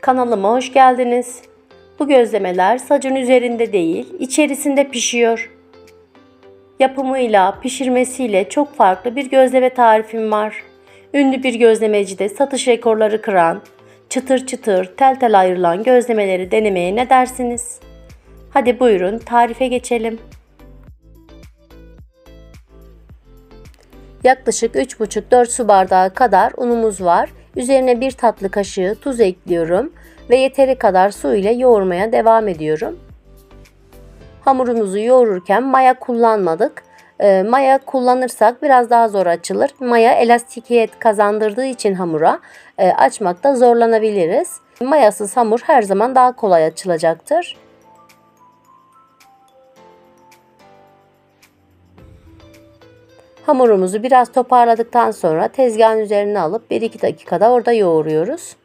Kanalıma hoş geldiniz. Bu gözlemeler sacın üzerinde değil, içerisinde pişiyor. Yapımıyla, pişirmesiyle çok farklı bir gözleme tarifim var. Ünlü bir gözlemecide satış rekorları kıran, çıtır çıtır, tel tel ayrılan gözlemeleri denemeye ne dersiniz? Hadi buyurun tarife geçelim. Yaklaşık 3,5-4 su bardağı kadar unumuz var. Üzerine bir tatlı kaşığı tuz ekliyorum ve yeteri kadar su ile yoğurmaya devam ediyorum. Hamurumuzu yoğururken maya kullanmadık. E, maya kullanırsak biraz daha zor açılır. Maya elastikiyet kazandırdığı için hamura e, açmakta zorlanabiliriz. Mayasız hamur her zaman daha kolay açılacaktır. Hamurumuzu biraz toparladıktan sonra tezgahın üzerine alıp 1-2 dakikada orada yoğuruyoruz.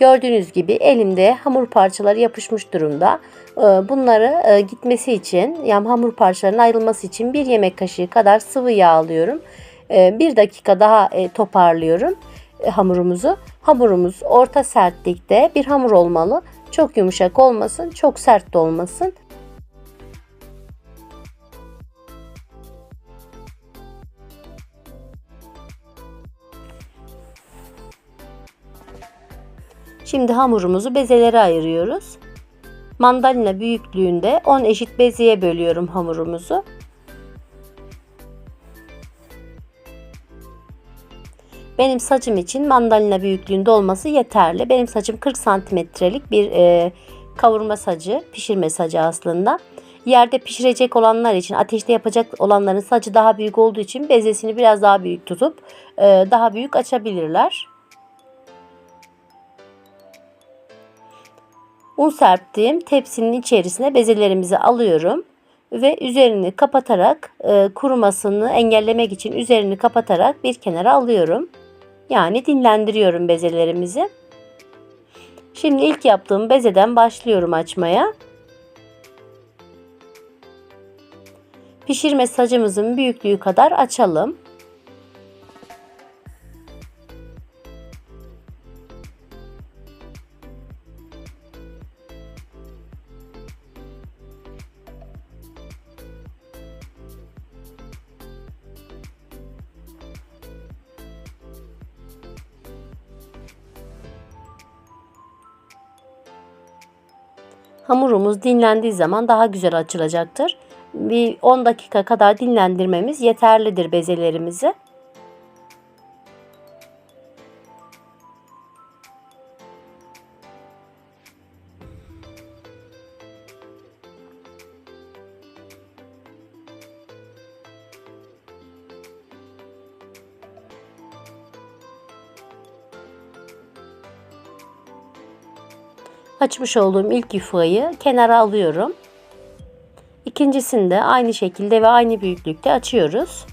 Gördüğünüz gibi elimde hamur parçaları yapışmış durumda. Ee, bunları gitmesi için yani hamur parçalarının ayrılması için bir yemek kaşığı kadar sıvı yağ alıyorum. Ee, bir dakika daha e, toparlıyorum e, hamurumuzu. Hamurumuz orta sertlikte bir hamur olmalı. Çok yumuşak olmasın, çok sert de olmasın. Şimdi hamurumuzu bezelere ayırıyoruz. Mandalina büyüklüğünde 10 eşit bezeye bölüyorum hamurumuzu. Benim saçım için mandalina büyüklüğünde olması yeterli. Benim saçım 40 santimetrelik bir e, kavurma sacı, pişirme sacı aslında. Yerde pişirecek olanlar için, ateşte yapacak olanların sacı daha büyük olduğu için bezesini biraz daha büyük tutup e, daha büyük açabilirler. Un serptiğim tepsinin içerisine bezelerimizi alıyorum ve üzerini kapatarak e, kurumasını engellemek için üzerini kapatarak bir kenara alıyorum. Yani dinlendiriyorum bezelerimizi. Şimdi ilk yaptığım bezeden başlıyorum açmaya. Pişirme sacımızın büyüklüğü kadar açalım. Hamurumuz dinlendiği zaman daha güzel açılacaktır. Bir 10 dakika kadar dinlendirmemiz yeterlidir bezelerimizi. Açmış olduğum ilk yufayı kenara alıyorum. İkincisini de aynı şekilde ve aynı büyüklükte açıyoruz.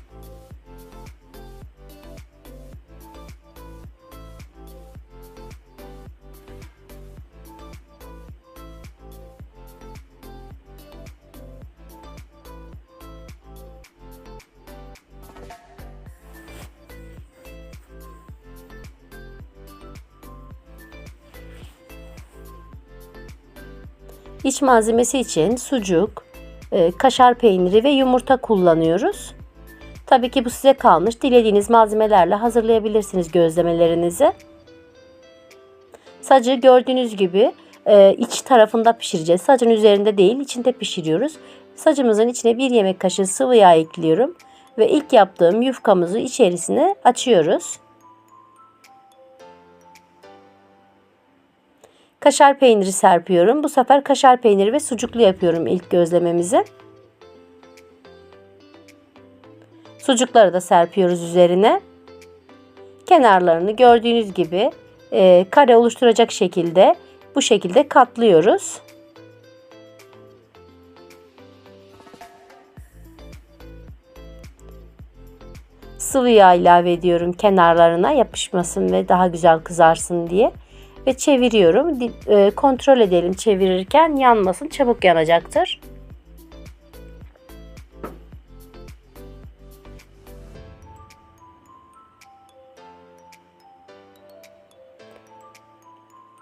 İç malzemesi için sucuk, e, kaşar peyniri ve yumurta kullanıyoruz. Tabii ki bu size kalmış. Dilediğiniz malzemelerle hazırlayabilirsiniz gözlemelerinizi. Sacı gördüğünüz gibi e, iç tarafında pişireceğiz. Sacın üzerinde değil, içinde pişiriyoruz. Sacımızın içine bir yemek kaşığı sıvı yağ ekliyorum ve ilk yaptığım yufkamızı içerisine açıyoruz. Kaşar peyniri serpiyorum. Bu sefer kaşar peyniri ve sucuklu yapıyorum ilk gözlememizi. Sucukları da serpiyoruz üzerine. Kenarlarını gördüğünüz gibi e, kare oluşturacak şekilde bu şekilde katlıyoruz. Sıvı yağ ilave ediyorum kenarlarına yapışmasın ve daha güzel kızarsın diye ve çeviriyorum. E, kontrol edelim çevirirken yanmasın çabuk yanacaktır.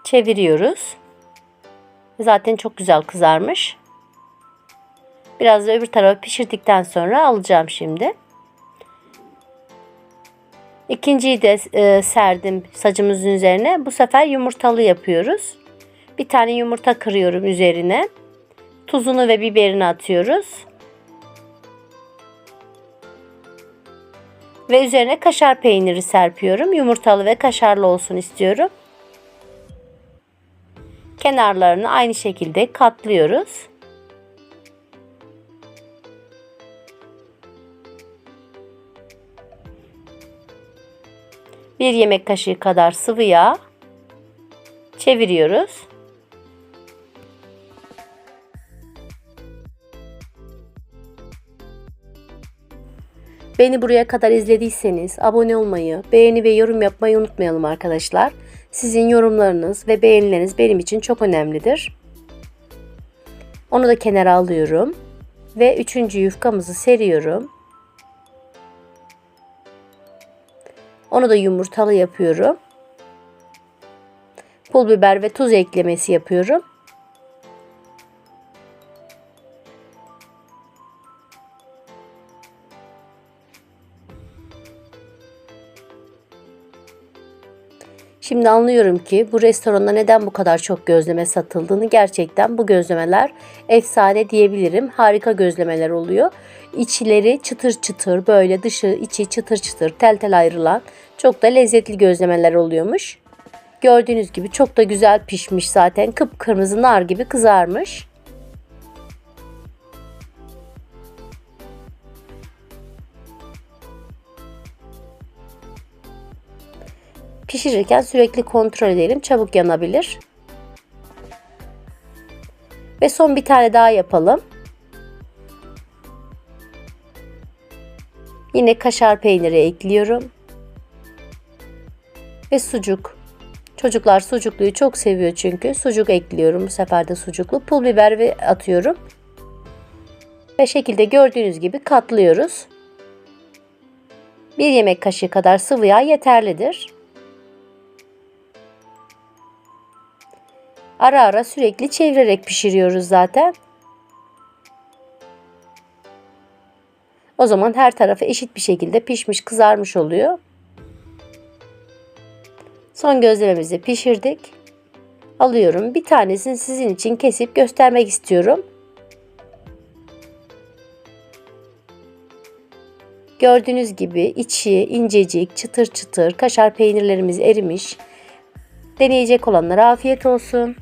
Çeviriyoruz. Zaten çok güzel kızarmış. Biraz da öbür tarafı pişirdikten sonra alacağım şimdi. İkinciyi de e, serdim sacımızın üzerine. Bu sefer yumurtalı yapıyoruz. Bir tane yumurta kırıyorum üzerine. Tuzunu ve biberini atıyoruz. Ve üzerine kaşar peyniri serpiyorum. Yumurtalı ve kaşarlı olsun istiyorum. Kenarlarını aynı şekilde katlıyoruz. Bir yemek kaşığı kadar sıvı yağ çeviriyoruz. Beni buraya kadar izlediyseniz abone olmayı, beğeni ve yorum yapmayı unutmayalım arkadaşlar. Sizin yorumlarınız ve beğenileriniz benim için çok önemlidir. Onu da kenara alıyorum ve üçüncü yufkamızı seriyorum. Onu da yumurtalı yapıyorum. Pul biber ve tuz eklemesi yapıyorum. Şimdi anlıyorum ki bu restoranda neden bu kadar çok gözleme satıldığını gerçekten bu gözlemeler efsane diyebilirim. Harika gözlemeler oluyor. İçleri çıtır çıtır böyle dışı içi çıtır çıtır tel tel ayrılan çok da lezzetli gözlemeler oluyormuş. Gördüğünüz gibi çok da güzel pişmiş zaten kıpkırmızı nar gibi kızarmış. Pişirirken sürekli kontrol edelim. Çabuk yanabilir. Ve son bir tane daha yapalım. Yine kaşar peyniri ekliyorum. Ve sucuk. Çocuklar sucukluyu çok seviyor çünkü. Sucuk ekliyorum. Bu sefer de sucuklu. Pul biber ve atıyorum. Ve şekilde gördüğünüz gibi katlıyoruz. Bir yemek kaşığı kadar sıvı yağ yeterlidir. Ara ara sürekli çevirerek pişiriyoruz zaten. O zaman her tarafı eşit bir şekilde pişmiş, kızarmış oluyor. Son gözlememizi pişirdik. Alıyorum. Bir tanesini sizin için kesip göstermek istiyorum. Gördüğünüz gibi içi incecik, çıtır çıtır, kaşar peynirlerimiz erimiş. Deneyecek olanlara afiyet olsun.